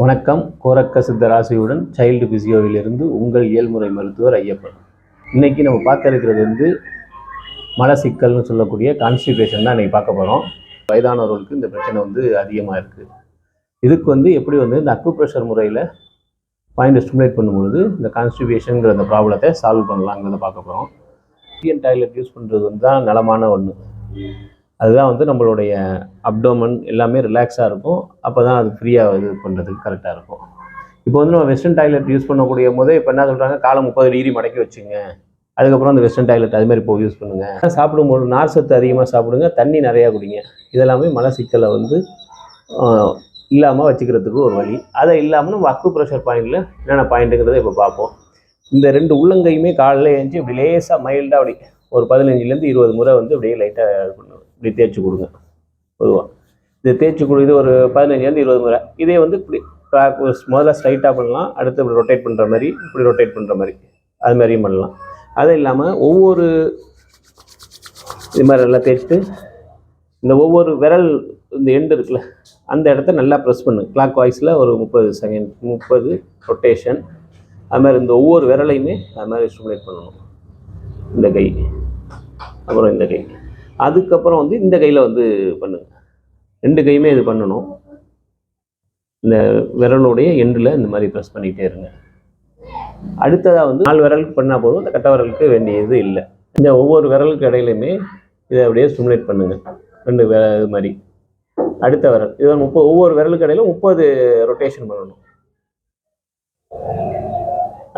வணக்கம். கோரக்க சித்தராசியுடன் சைல்டு பிசியோவிலிருந்து உங்கள் இயல்முறை மருத்துவர் ஐயப்பன். இன்னைக்கு நம்ம பார்க்க இருக்கிறது வந்து மல சிக்கல்னு சொல்லக்கூடிய கான்ஸ்டிபேஷன் தான் இன்றைக்கி பார்க்க போகிறோம் வயதானவர்களுக்கு இந்த பிரச்சனை வந்து அதிகமாக இருக்குது இதுக்கு வந்து எப்படி வந்து இந்த அக்கு ப்ரெஷர் முறையில் பாயிண்ட் ஸ்டிமுலேட் பண்ணும்பொழுது இந்த கான்ஸ்டிபேஷனுங்கிற அந்த ப்ராப்ளத்தை சால்வ் பண்ணலாங்கிறத பார்க்க போகிறோம் இந்தியன் டாய்லெட் யூஸ் பண்ணுறது வந்து தான் நலமான ஒன்று அதுதான் வந்து நம்மளுடைய அப்டோமன் எல்லாமே ரிலாக்ஸாக இருக்கும். அப்போ தான் அது ஃப்ரீயாக இது பண்ணுறதுக்கு கரெக்டாக இருக்கும். இப்போ வந்து நம்ம வெஸ்டர்ன் டாய்லெட் யூஸ் பண்ணக்கூடிய போதே இப்போ என்ன சொல்கிறாங்க காலை முப்பது டிகிரி மடக்கி வச்சுங்க. அதுக்கப்புறம் அந்த வெஸ்டர்ன் டாய்லெட் அது மாதிரி போய் யூஸ் பண்ணுங்கள் சாப்பிடும்போது நார் சத்து அதிகமாக சாப்பிடுங்க தண்ணி நிறையா குடிங்க. இதெல்லாமே மலச்சிக்கலை வந்து இல்லாமல் வச்சுக்கிறதுக்கு ஒரு வழி. அதை இல்லாமல் நம்ம அக்கு ப்ரெஷர் பாயிண்டில் என்னென்ன பாயிண்ட்டுங்கிறத இப்போ பார்ப்போம். இந்த ரெண்டு உள்ளங்கையுமே காலையில் எழுந்து இப்படி லேசாக மைல்டாக அப்படி ஒரு பதினஞ்சுலேருந்து இருபது முறை வந்து அப்படியே லைட்டாக பண்ணும் இப்படி தேய்ச்சி கொடுங்க. பொதுவாக இது தேய்ச்சி கொடு இது ஒரு பதினஞ்சுலேருந்து இருபது முறை. இதே வந்து இப்படி ஒரு முதல்ல ஸ்ட்ரைட்டாக பண்ணலாம் அடுத்து இப்படி ரொட்டேட் பண்ணுற மாதிரி இப்படி ரொட்டேட் பண்ணுற மாதிரி. அது மாதிரியும் பண்ணலாம். அது இல்லாமல் ஒவ்வொரு இது மாதிரி நல்லா தேய்ச்சிட்டு இந்த ஒவ்வொரு விரல் இந்த எண்டு இருக்குல்ல அந்த இடத்த நல்லா ப்ரெஸ் பண்ணு. கிளாக் வாய்ஸில் ஒரு முப்பது செகண்ட் முப்பது ரொட்டேஷன் அது மாதிரி இந்த ஒவ்வொரு விரலையுமே அது மாதிரி ஸ்டிமுலேட் பண்ணணும். இந்த கை. அப்புறம் இந்த கை. அதுக்கப்புறம் வந்து இந்த கையில் வந்து பண்ணுங்க ரெண்டு கையுமே இது பண்ணணும். இந்த விரலுடைய எண்டில் இந்த மாதிரி ப்ரெஸ் பண்ணிகிட்டே இருங்க. அடுத்ததாக வந்து நாலு விரலுக்கு பண்ணால் போதும். இந்த கட்ட விரலுக்கு வேண்டியது இல்லை. இந்த ஒவ்வொரு விரலுக்கு இடையிலையுமே இதை அப்படியே ஸ்டிமுலேட் பண்ணுங்கள் ரெண்டு விர இது மாதிரி. அடுத்த விரல். இது முப்பது ஒவ்வொரு விரலுக்கு இடையில முப்பது ரொட்டேஷன் பண்ணணும்.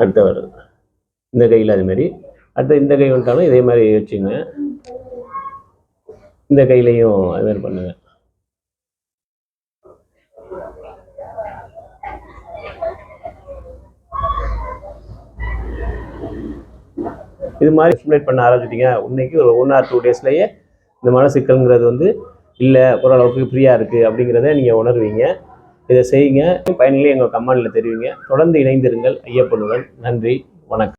அடுத்த விரல். இந்த கையில் அதுமாரி அடுத்து இந்த கை வந்துட்டாலும் இதே மாதிரி வச்சுங்க. இந்த கையிலையும் அது மாதிரி பண்ணுங்க. இது மாதிரி ஸ்டிமுலேட் பண்ண ஆரம்பிச்சிட்டிங்க. இன்னைக்கு ஒரு ஒன் ஆர் டூ டேஸ்லேயே இந்த மனசிக்கல்ங்கிறது வந்து இல்லை ஓரளவுக்கு ஃப்ரீயாக இருக்குது அப்படிங்கிறத நீங்கள் உணர்வீங்க. இதை செய்யுங்க. பயனிலே எங்கள் கமெண்டில் தெரிவிங்க. தொடர்ந்து இணைந்திருங்கள். ஐயப்பனுடன் நன்றி வணக்கம்.